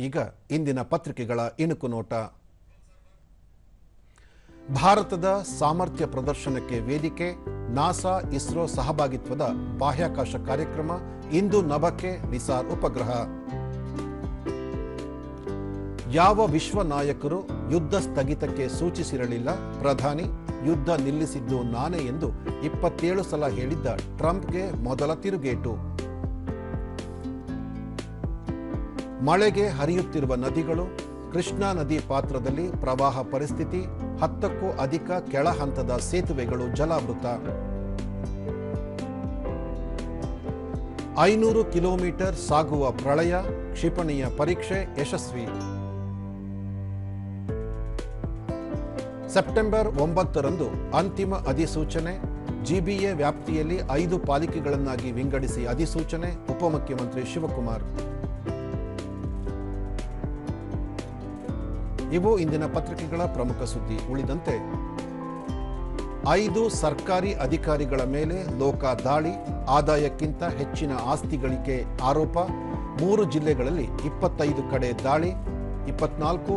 ಈಗ ಇಂದಿನ ಪತ್ರಿಕೆಗಳ ಇಣುಕು ನೋಟ. ಭಾರತದ ಸಾಮರ್ಥ್ಯ ಪ್ರದರ್ಶನಕ್ಕೆ ವೇದಿಕೆ, ನಾಸಾ ಇಸ್ರೋ ಸಹಭಾಗಿತ್ವದ ಬಾಹ್ಯಾಕಾಶ ಕಾರ್ಯಕ್ರಮ ಇಂದು ನಭಕ್ಕೆ ನಿಸಾರ್ ಉಪಗ್ರಹ. ಯಾವ ವಿಶ್ವ ನಾಯಕರು ಯುದ್ಧ ಸ್ಥಗಿತಕ್ಕೆ ಸೂಚಿಸಿರಲಿಲ್ಲ? ಪ್ರಧಾನಿ, ಯುದ್ಧ ನಿಲ್ಲಿಸಿದ್ದು ನಾನೇ ಎಂದು ಇಪ್ಪತ್ತೇಳು ಸಲ ಹೇಳಿದ್ದ ಟ್ರಂಪ್ಗೆ ಮೊದಲ ತಿರುಗೇಟು. ಮಳೆಗೆ ಹರಿಯುತ್ತಿರುವ ನದಿಗಳು, ಕೃಷ್ಣಾ ನದಿ ಪಾತ್ರದಲ್ಲಿ ಪ್ರವಾಹ ಪರಿಸ್ಥಿತಿ, ಹತ್ತಕ್ಕೂ ಅಧಿಕ ಕೆಳ ಹಂತದ ಸೇತುವೆಗಳು ಜಲಾವೃತ. ಐನೂರು ಕಿಲೋಮೀಟರ್ ಸಾಗುವ ಪ್ರಳಯ, ಕ್ಷಿಪಣಿಯ ಪರೀಕ್ಷೆ ಯಶಸ್ವಿ. ಸೆಪ್ಟೆಂಬರ್ ಒಂಬತ್ತರಂದು ಅಂತಿಮ ಅಧಿಸೂಚನೆ, ಜಿಬಿಎ ವ್ಯಾಪ್ತಿಯಲ್ಲಿ ಐದು ಪಾಲಿಕೆಗಳನ್ನಾಗಿ ವಿಂಗಡಿಸಿ ಅಧಿಸೂಚನೆ, ಉಪಮುಖ್ಯಮಂತ್ರಿ ಶಿವಕುಮಾರ್. ಇವು ಇಂದಿನ ಪತ್ರಿಕೆಗಳ ಪ್ರಮುಖ ಸುದ್ದಿ ಉಳಿದಂತೆ, ಐದು ಸರ್ಕಾರಿ ಅಧಿಕಾರಿಗಳ ಮೇಲೆ ಲೋಕ ದಾಳಿ, ಆದಾಯಕ್ಕಿಂತ ಹೆಚ್ಚಿನ ಆಸ್ತಿ ಗಳಿಕೆ ಆರೋಪ, ಮೂರು ಜಿಲ್ಲೆಗಳಲ್ಲಿ ಇಪ್ಪತ್ತೈದು ಕಡೆ ದಾಳಿ, ಇಪ್ಪತ್ನಾಲ್ಕು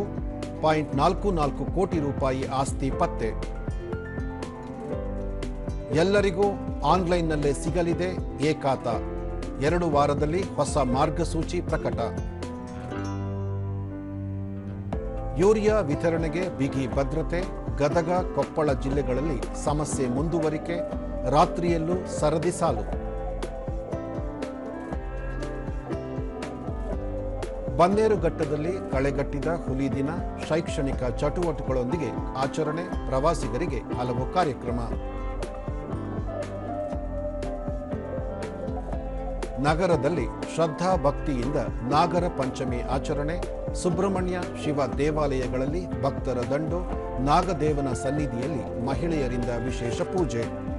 ಪಾಯಿಂಟ್ ನಾಲ್ಕು ನಾಲ್ಕು ಕೋಟಿ ರೂಪಾಯಿ ಆಸ್ತಿ ಪತ್ತೆ. ಎಲ್ಲರಿಗೂ ಆನ್ಲೈನ್ನಲ್ಲೇ ಸಿಗಲಿದೆ ಏಕಾತ. ಎರಡು ವಾರದಲ್ಲಿ ಹೊಸ ಮಾರ್ಗಸೂಚಿ ಪ್ರಕಟ. ಯೂರಿಯಾ ವಿತರಣೆಗೆ ಬಿಗಿ ಭದ್ರತೆ, ಗದಗ, ಕೊಪ್ಪಳ ಜಿಲ್ಲೆಗಳಲ್ಲಿ ಸಮಸ್ಯೆ ಮುಂದುವರಿಕೆ, ರಾತ್ರಿಯಲ್ಲೂ ಸರದಿ ಸಾಲು. ಬನ್ನೇರುಘಟ್ಟದಲ್ಲಿ ಕಳೆಗಟ್ಟಿದ ಹುಲಿ ದಿನ, ಶೈಕ್ಷಣಿಕ ಚಟುವಟಿಕೆಗಳೊಂದಿಗೆ ಆಚರಣೆ, ಪ್ರವಾಸಿಗರಿಗೆ ಹಲವು ಕಾರ್ಯಕ್ರಮ. ನಗರದಲ್ಲಿ ಶ್ರದ್ಧಾ ಭಕ್ತಿಯಿಂದ ನಾಗರ ಪಂಚಮಿ ಆಚರಣೆ, ಸುಬ್ರಹ್ಮಣ್ಯ ಶಿವ ದೇವಾಲಯಗಳಲ್ಲಿ ಭಕ್ತರ ದಂಡು, ನಾಗದೇವನ ಸನ್ನಿಧಿಯಲ್ಲಿ ಮಹಿಳೆಯರಿಂದ ವಿಶೇಷ ಪೂಜೆ.